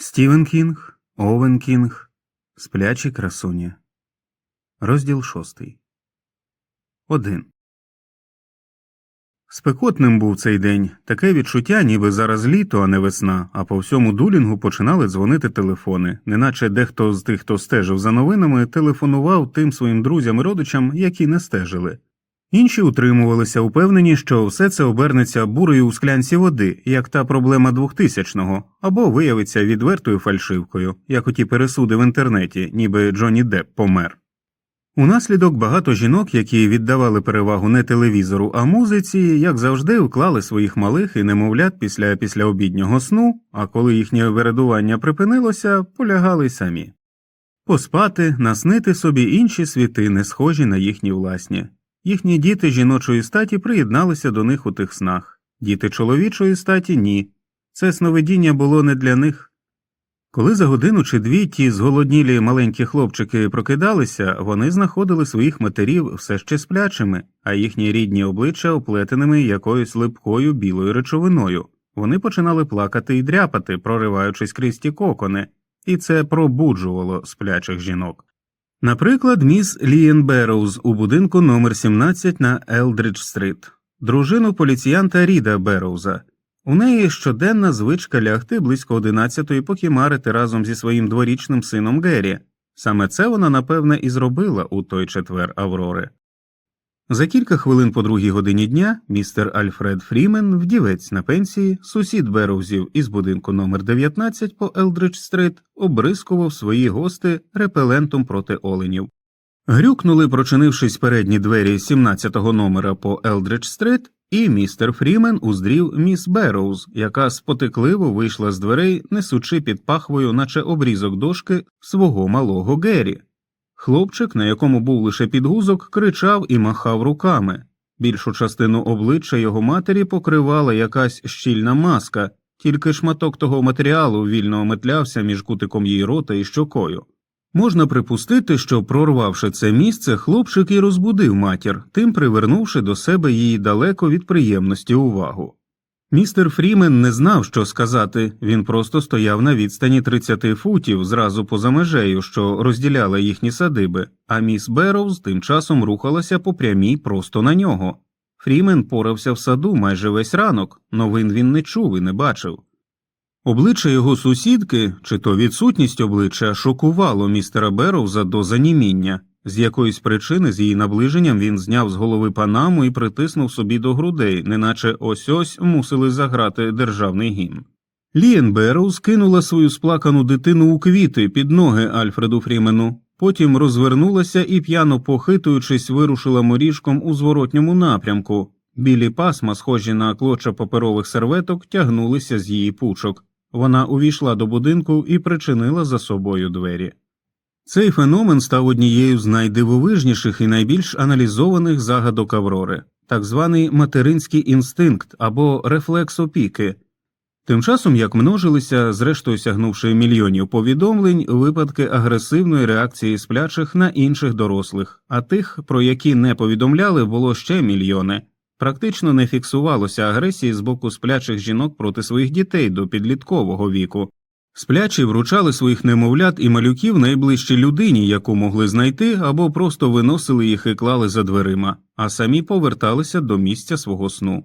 Стівен Кінг, Овен Кінг, Сплячі красуні. Розділ шостий. Один. Спекотним був цей день. Таке відчуття, ніби зараз літо, а не весна, а по всьому дулінгу починали дзвонити телефони, неначе дехто з тих, хто стежив за новинами, телефонував тим своїм друзям і родичам, які не стежили. Інші утримувалися, упевнені, що все це обернеться бурою у склянці води, як та проблема 2000-го, або виявиться відвертою фальшивкою, як оті пересуди в інтернеті, ніби Джонні Депп помер. Унаслідок багато жінок, які віддавали перевагу не телевізору, а музиці, як завжди, вклали своїх малих і немовлят після післяобіднього сну, а коли їхнє вередування припинилося, полягали самі. Поспати, наснити собі інші світи, не схожі на їхні власні. Їхні діти жіночої статі приєдналися до них у тих снах, діти чоловічої статі ні. Це сновидіння було не для них. Коли за годину чи дві ті зголоднілі маленькі хлопчики прокидалися, вони знаходили своїх матерів все ще сплячими, а їхні рідні обличчя оплетеними якоюсь липкою білою речовиною. Вони починали плакати і дряпати, прориваючись крізь ті кокони, і це пробуджувало сплячих жінок. Наприклад, міс Лієн Берроуз у будинку номер 17 на Елдридж Стрит, дружину поліціянта Ріда Берроуза. У неї щоденна звичка лягти близько одинадцятої покімарити разом зі своїм дворічним сином Геррі. Саме це вона, напевне, і зробила у той четвер Аврори. За кілька хвилин по другій годині дня містер Альфред Фрімен, вдівець на пенсії, сусід Бероузів із будинку номер 19 по Елдридж Стрит, обрискував свої гости репелентом проти оленів. Грюкнули, прочинившись передні двері 17-го номера по Елдридж Стрит, і містер Фрімен уздрів міс Берроуз, яка спотекливо вийшла з дверей, несучи під пахвою, наче обрізок дошки свого малого Геррі. Хлопчик, на якому був лише підгузок, кричав і махав руками. Більшу частину обличчя його матері покривала якась щільна маска, тільки шматок того матеріалу вільно метлявся між кутиком її рота і щокою. Можна припустити, що, прорвавши це місце, хлопчик і розбудив матір, тим привернувши до себе її далеко від приємності увагу. Містер Фрімен не знав, що сказати, він просто стояв на відстані 30 футів зразу поза межею, що розділяла їхні садиби, а міс Берроуз тим часом рухалася по прямій просто на нього. Фрімен порався в саду майже весь ранок, новин він не чув і не бачив. Обличчя його сусідки, чи то відсутність обличчя, шокувало містера Берроуза до заніміння. З якоїсь причини з її наближенням він зняв з голови панаму і притиснув собі до грудей, неначе ось ось мусили заграти державний гімн. Лієн Берроуз кинула свою сплакану дитину у квіти під ноги Альфреду Фрімену, потім розвернулася і, п'яно похитуючись, вирушила моріжком у зворотньому напрямку. Білі пасма, схожі на клоча паперових серветок, тягнулися з її пучок. Вона увійшла до будинку і причинила за собою двері. Цей феномен став однією з найдивовижніших і найбільш аналізованих загадок Аврори, так званий материнський інстинкт або рефлекс опіки. Тим часом як множилися, зрештою сягнувши мільйонів повідомлень, випадки агресивної реакції сплячих на інших дорослих, а тих, про які не повідомляли, було ще мільйони. Практично не фіксувалося агресії з боку сплячих жінок проти своїх дітей до підліткового віку. Сплячі вручали своїх немовлят і малюків найближчій людині, яку могли знайти, або просто виносили їх і клали за дверима, а самі поверталися до місця свого сну.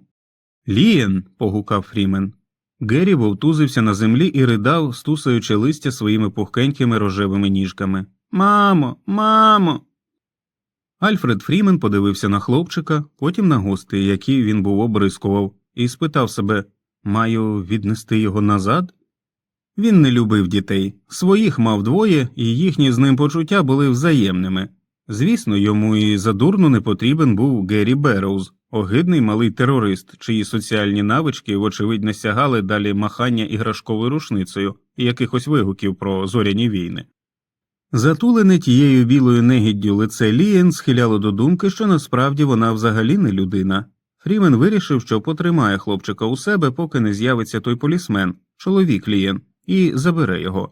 Лієн. погукав Фрімен. Геррі вовтузився на землі і ридав, стусаючи листя своїми пухкенькими рожевими ніжками. Мамо, мамо. Альфред Фрімен подивився на хлопчика, потім на гостей, які він був обрискував, і спитав себе маю віднести його назад? Він не любив дітей, своїх мав двоє, і їхні з ним почуття були взаємними. Звісно, йому і задурно не потрібен був Геррі Берроуз, огидний малий терорист, чиї соціальні навички, вочевидь, сягали далі махання іграшковою рушницею і якихось вигуків про зоряні війни. Затулене тією білою негіддю лице Лієн схиляло до думки, що насправді вона взагалі не людина. Фрімен вирішив, що потримає хлопчика у себе, поки не з'явиться той полісмен, чоловік Лієн, і забере його.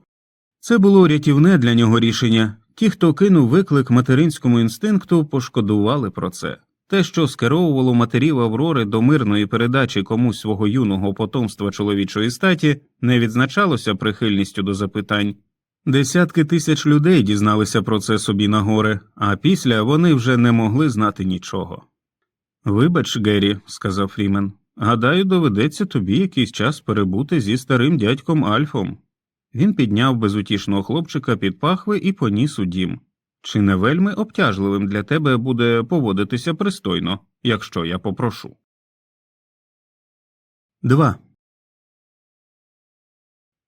Це було рятівне для нього рішення. Ті, хто кинув виклик материнському інстинкту, пошкодували про це. Те, що скеровувало матерів Аврори до мирної передачі комусь свого юного потомства чоловічої статі, не відзначалося прихильністю до запитань. Десятки тисяч людей дізналися про це собі на горе, а після вони вже не могли знати нічого. Вибач, Геррі, сказав Фрімен, гадаю, доведеться тобі якийсь час перебути зі старим дядьком Альфом. Він підняв безутішного хлопчика під пахви і поніс у дім. Чи не вельми обтяжливим для тебе буде поводитися пристойно, якщо я попрошу? 2.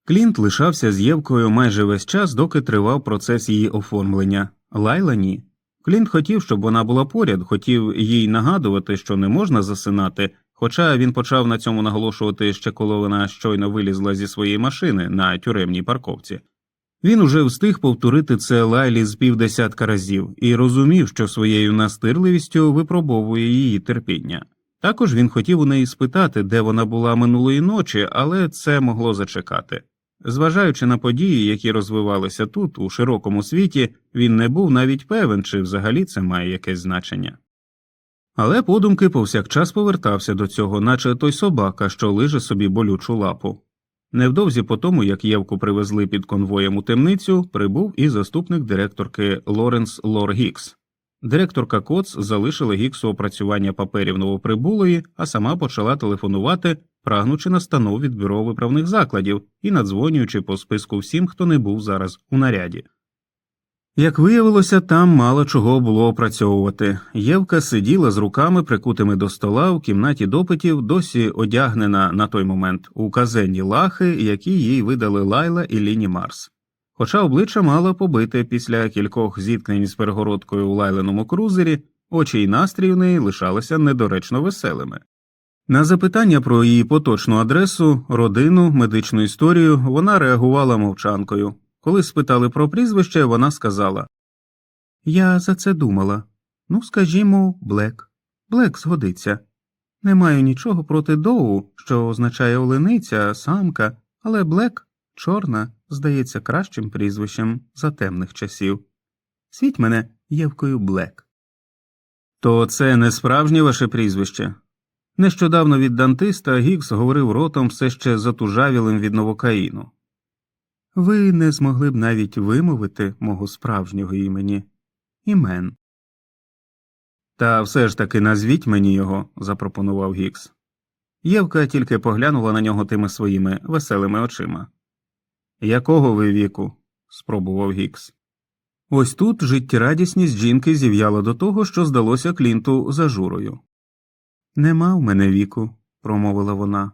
Клінт лишався з Євкою майже весь час, доки тривав процес її оформлення. Лайла ні. Клінт хотів, щоб вона була поряд, хотів їй нагадувати, що не можна засинати, хоча він почав на цьому наголошувати ще коли вона щойно вилізла зі своєї машини на тюремній парковці. Він уже встиг повторити це Лайлі з півдесятка разів і розумів, що своєю настирливістю випробовує її терпіння. Також він хотів у неї спитати, де вона була минулої ночі, але це могло зачекати. Зважаючи на події, які розвивалися тут, у широкому світі, він не був навіть певен, чи взагалі це має якесь значення. Але подумки повсякчас повертався до цього, наче той собака, що лиже собі болючу лапу. Невдовзі по тому, як Євку привезли під конвоєм у темницю, прибув і заступник директорки Лоренс Лор Гікс. Директорка Коц залишила Гіксу опрацювання паперів новоприбулої, а сама почала телефонувати, прагнучи настанов від бюро виправних закладів і надзвонюючи по списку всім, хто не був зараз у наряді. Як виявилося, там мало чого було опрацьовувати. Євка сиділа з руками, прикутими до стола в кімнаті допитів, досі одягнена на той момент у казенні лахи, які їй видали Лайла і Ліні Марс. Хоча обличчя мала побите після кількох зіткнень з перегородкою у лайленому крузері, очі й настрій у неї лишалися недоречно веселими. На запитання про її поточну адресу, родину, медичну історію вона реагувала мовчанкою. Коли спитали про прізвище, вона сказала Я за це думала. Ну, скажімо, Блек. Блек згодиться. Не маю нічого проти доу, що означає олениця, самка, але Блек чорна, здається, кращим прізвищем за темних часів. Світь мене Євкою Блек. То це не справжнє ваше прізвище. Нещодавно від дантиста Гікс говорив ротом все ще затужавілим від новокаїну. Ви не змогли б навіть вимовити мого справжнього імені імен. Та все ж таки назвіть мені його, запропонував Гікс. Євка тільки поглянула на нього тими своїми веселими очима. Якого ви віку? спробував Гікс. Ось тут життєрадісність жінки зів'яла до того, що здалося Клінту зажурою. Нема в мене віку, промовила вона.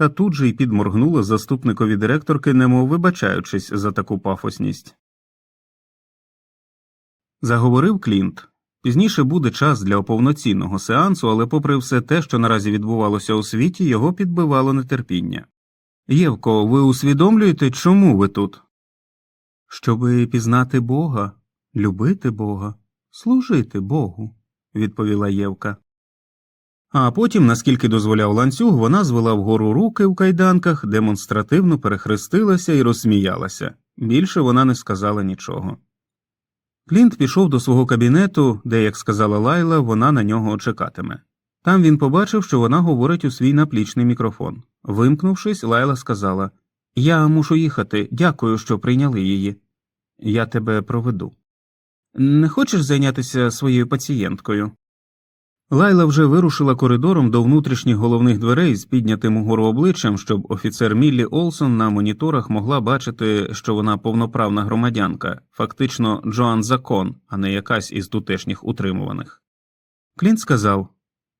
Та тут же й підморгнула заступникові директорки, немов вибачаючись за таку пафосність. Заговорив Клінт. Пізніше буде час для повноцінного сеансу, але, попри все те, що наразі відбувалося у світі, його підбивало нетерпіння. Євко, ви усвідомлюєте, чому ви тут? Щоби пізнати Бога, любити Бога, служити Богу, відповіла Євка. А потім, наскільки дозволяв ланцюг, вона звела вгору руки в кайданках, демонстративно перехрестилася і розсміялася. Більше вона не сказала нічого. Клінт пішов до свого кабінету, де, як сказала Лайла, вона на нього чекатиме. Там він побачив, що вона говорить у свій наплічний мікрофон. Вимкнувшись, Лайла сказала Я мушу їхати, дякую, що прийняли її. Я тебе проведу. Не хочеш зайнятися своєю пацієнткою? Лайла вже вирушила коридором до внутрішніх головних дверей з піднятим угору обличчям, щоб офіцер Міллі Олсон на моніторах могла бачити, що вона повноправна громадянка, фактично Джоан Закон, а не якась із тутешніх утримуваних. Клінт сказав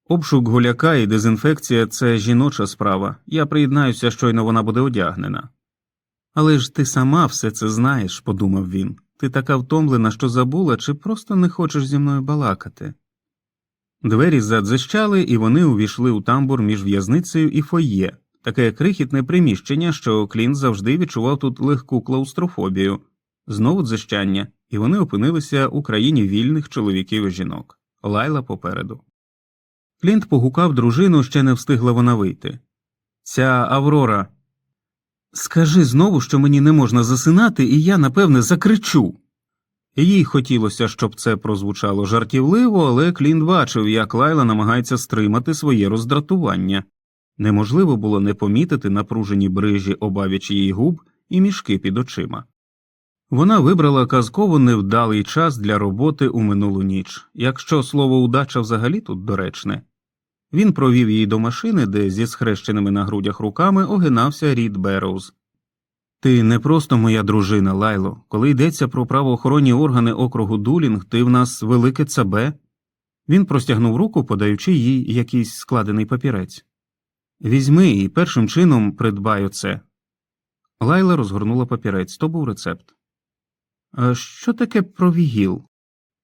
обшук гуляка і дезінфекція це жіноча справа. Я приєднаюся, щойно вона буде одягнена. Але ж ти сама все це знаєш, подумав він. Ти така втомлена, що забула, чи просто не хочеш зі мною балакати. Двері задзищали, і вони увійшли у тамбур між в'язницею і фоє, таке крихітне приміщення, що Клінт завжди відчував тут легку клаустрофобію, знову дзищання, і вони опинилися у країні вільних чоловіків і жінок. Лайла попереду. Клінт погукав дружину, ще не встигла вона вийти. Ця Аврора. Скажи знову, що мені не можна засинати, і я, напевне, закричу. Їй хотілося, щоб це прозвучало жартівливо, але Клінт бачив, як Лайла намагається стримати своє роздратування. Неможливо було не помітити напружені брижі обабіч її губ і мішки під очима. Вона вибрала казково невдалий час для роботи у минулу ніч, якщо слово удача взагалі тут доречне. Він провів її до машини, де зі схрещеними на грудях руками огинався Рід Берроуз. Ти не просто моя дружина, Лайло. Коли йдеться про правоохоронні органи округу Дулінг, ти в нас велике цабе. Він простягнув руку, подаючи їй якийсь складений папірець. Візьми і першим чином придбай оце. Лайла розгорнула папірець, то був рецепт. А що таке провігіл?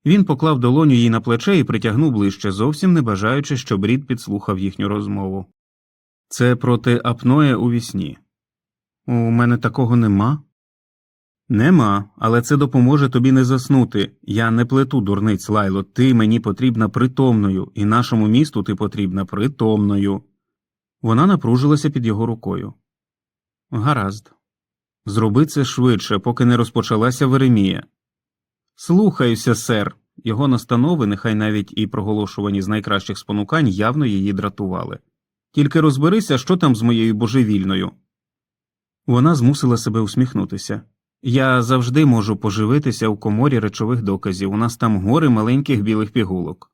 Він поклав долоню їй на плече і притягнув ближче, зовсім не бажаючи, щоб Рід підслухав їхню розмову. Це проти апноє у вісні. У мене такого нема. Нема, але це допоможе тобі не заснути. Я не плету дурниць, Лайло. Ти мені потрібна притомною, і нашому місту ти потрібна притомною. Вона напружилася під його рукою. Гаразд. Зроби це швидше, поки не розпочалася Веремія. Слухаюся, сер. Його настанови, нехай навіть і проголошувані з найкращих спонукань, явно її дратували. Тільки розберися, що там з моєю божевільною. Вона змусила себе усміхнутися. Я завжди можу поживитися у коморі речових доказів, у нас там гори маленьких білих пігулок.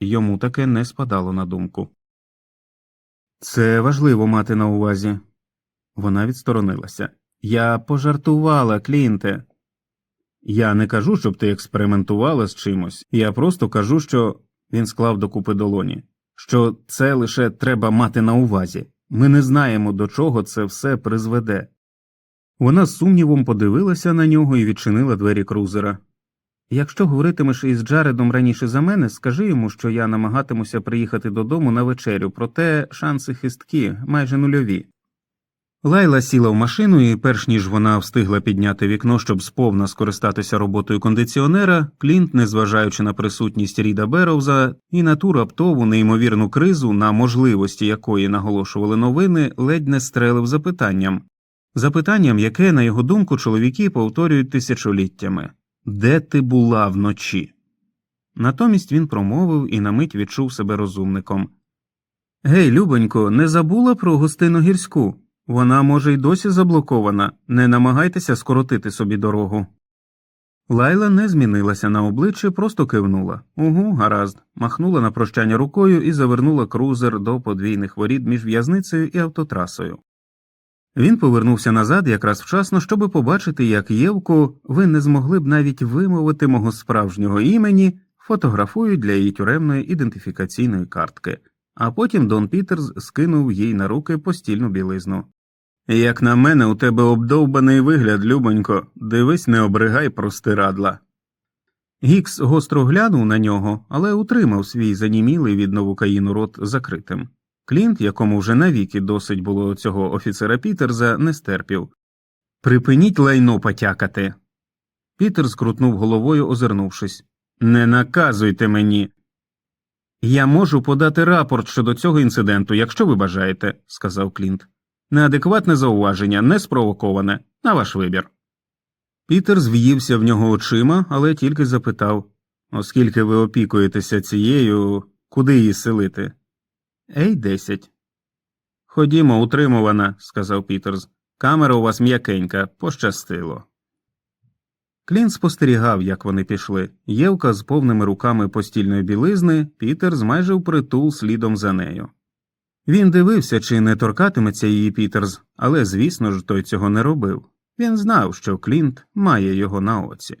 Йому таке не спадало на думку. Це важливо мати на увазі. Вона відсторонилася. Я пожартувала, Клінте. Я не кажу, щоб ти експериментувала з чимось. Я просто кажу, що він склав докупи долоні, що це лише треба мати на увазі. Ми не знаємо, до чого це все призведе. Вона з сумнівом подивилася на нього і відчинила двері крузера. Якщо говоритимеш із Джаредом раніше за мене, скажи йому, що я намагатимуся приїхати додому на вечерю, проте шанси хисткі майже нульові. Лайла сіла в машину, і перш ніж вона встигла підняти вікно, щоб сповна скористатися роботою кондиціонера, Клінт, незважаючи на присутність Ріда Беровза і на ту раптову неймовірну кризу, на можливості якої наголошували новини, ледь не стрелив запитанням. Запитанням, яке, на його думку, чоловіки повторюють тисячоліттями Де ти була вночі? Натомість він промовив і на мить відчув себе розумником. Гей, Любонько, не забула про гостину гірську? Вона, може, й досі заблокована, не намагайтеся скоротити собі дорогу. Лайла не змінилася на обличчі, просто кивнула. Угу, гаразд, махнула на прощання рукою і завернула крузер до подвійних воріт між в'язницею і автотрасою. Він повернувся назад якраз вчасно, щоби побачити, як Євку ви не змогли б навіть вимовити мого справжнього імені, фотографують для її тюремної ідентифікаційної картки, а потім Дон Пітерс скинув їй на руки постільну білизну. Як на мене, у тебе обдовбаний вигляд, любонько, дивись, не обригай простирадла. Гікс гостро глянув на нього, але утримав свій занімілий від новокаїну рот закритим. Клінт, якому вже навіки досить було цього офіцера Пітерза, не стерпів. Припиніть лайно потякати. Пітер скрутнув головою, озирнувшись. Не наказуйте мені. Я можу подати рапорт щодо цього інциденту, якщо ви бажаєте, сказав Клінт. Неадекватне зауваження, не спровоковане, на ваш вибір. Пітер зв'ївся в нього очима, але тільки запитав оскільки ви опікуєтеся цією, куди її селити? Ей, десять. Ходімо, утримувана, сказав Пітерс. Камера у вас м'якенька, пощастило. Клін спостерігав, як вони пішли. Євка з повними руками постільної білизни, Пітерс майже впритул слідом за нею. Він дивився, чи не торкатиметься її Пітерс, але, звісно ж, той цього не робив. Він знав, що Клінт має його на оці.